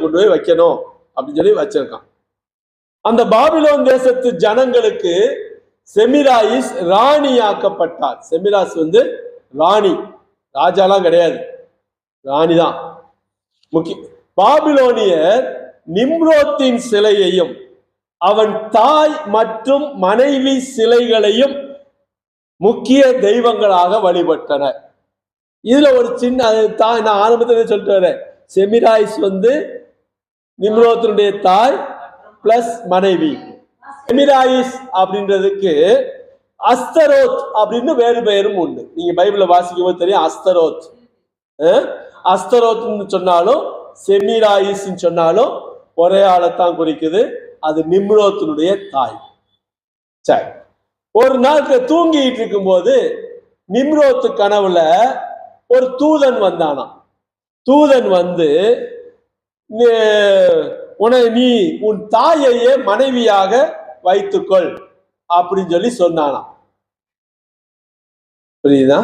கொண்டு போய் வைக்கணும் அப்படின்னு சொல்லி வச்சிருக்கான். அந்த பாபிலோன் தேசத்து ஜனங்களுக்கு செமிராயிஸ் ராணியாக்கப்பட்டார். செமிராஸ் வந்து ராணி. ராஜாலாம் கிடையாது. ராணி தான் முக்கிய பாபிலோனியர் நிம்ரோத்தின் சிலையையும் அவன் தாய் மற்றும் மனைவி சிலைகளையும் முக்கிய தெய்வங்களாக வழிபட்டனர். இதுல ஒரு சின்ன தான் நான் ஆரம்பத்தில் சொல்லிட்டு வரேன். செமிராய்ஸ் வந்து நிம்ரோத்தினுடைய தாய் பிளஸ் மனைவி. எமிராயிஸ் அப்படின்றதுக்கு அஸ்தரோத் அப்படின்னு வேறு பெயரும் உண்டு. நீங்க பைபிள வாசிக்கும் போது தெரியும் அஸ்தரோத். அஸ்தரோத்னு சொன்னாலும் செமிராயிஸ் சொன்னாலும் ஒரே ஆளைத்தான் குறிக்குது. அது நிம்ரோத்தினுடைய தாய். சரி ஒரு நாள் தூங்கிட்டு இருக்கும்போது நிம்ரோத்து கனவுல ஒரு தூதன் வந்தானாம். தூதன் வந்து உன நீ உன் தாயையே மனைவியாக வைத்துக்கொள் அப்படின்னு சொல்லி சொன்னானாம். புரியுதா?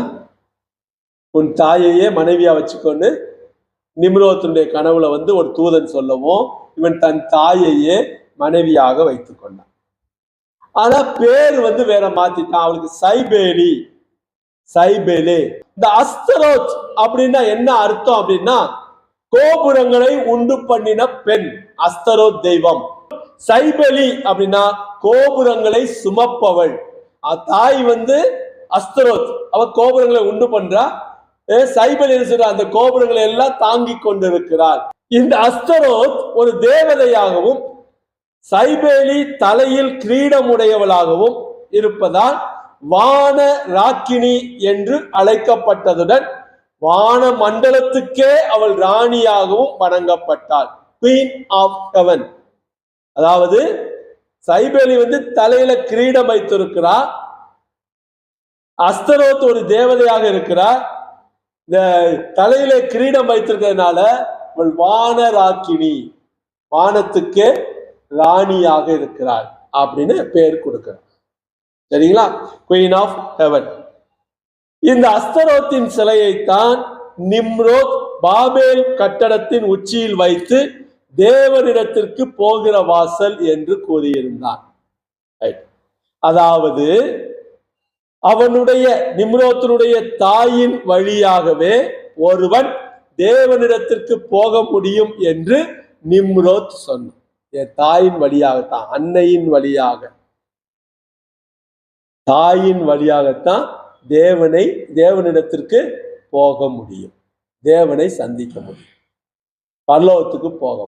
உன் தாயையே மனைவியா வச்சுக்கொண்டு நிம்ரோத்தினுடைய கனவுல வந்து ஒரு தூதன் சொல்லவும் இவன் தன் தாயையே மனைவியாக வைத்துக் கொண்டான் ஆனா பேர் வந்து வேற மாத்திட்டான். அவளுக்கு சைபேலி சைபேலே. இந்த அஸ்தரோத் அப்படின்னா என்ன அர்த்தம் அப்படின்னா கோபுரங்களை உண்டு பண்ணின பெண் அஸ்தரோத் தெய்வம். சைபலி அப்படின்னா கோபுரங்களை சுமப்பவள். தாய் வந்து அஸ்தரோத். அவ கோபுரங்களை உண்டு பண்றா. சைபலி என்ன அந்த கோபுரங்களை எல்லாம் தாங்கி கொண்டிருக்கிறாள். இந்த அஸ்தரோத் ஒரு தேவதையாகவும் சைபேலி தலையில் கிரீடமுடையவளாகவும் இருப்பதால் வான ராக்கினி என்று அழைக்கப்பட்டதுடன் வான மண்டலத்துக்கே அவள் ராணியாகவும் வணங்கப்பட்டாள். குயின் ஆஃப் ஹெவன் அதாவது சைபேலி வந்து தலையில கிரீடம் வைத்திருக்கிறார் அஸ்தரோத் ஒரு தேவதையாக இருக்கிறார் இந்த தலையில கிரீடம் வைத்திருக்கிறதுனால அவள் வானராக்கினி. வானத்துக்கே ராணியாக இருக்கிறாள். அப்படின்னு பேர் கொடுக்கிறார். சரிங்களா? குயின் ஆஃப் ஹெவன் இந்த அஸ்தரோத்தின் சிலையைத்தான் நிம்ரோத் பாபேல் கட்டடத்தின் உச்சியில் வைத்து தேவனிடத்திற்கு போகிற வாசல் என்று கூறியிருந்தான். அதாவது அவனுடைய நிம்ரோத்தினுடைய தாயின் வழியாகவே ஒருவன் தேவனிடத்திற்கு போக முடியும் என்று நிம்ரோத் சொன்னான். என் தாயின் வழியாகத்தான் அன்னையின் வழியாக. தாயின் வழியாகத்தான் தேவனை தேவனிடத்திற்கு போக முடியும். தேவனை சந்திக்க முடியும். பரலோகத்துக்கு போக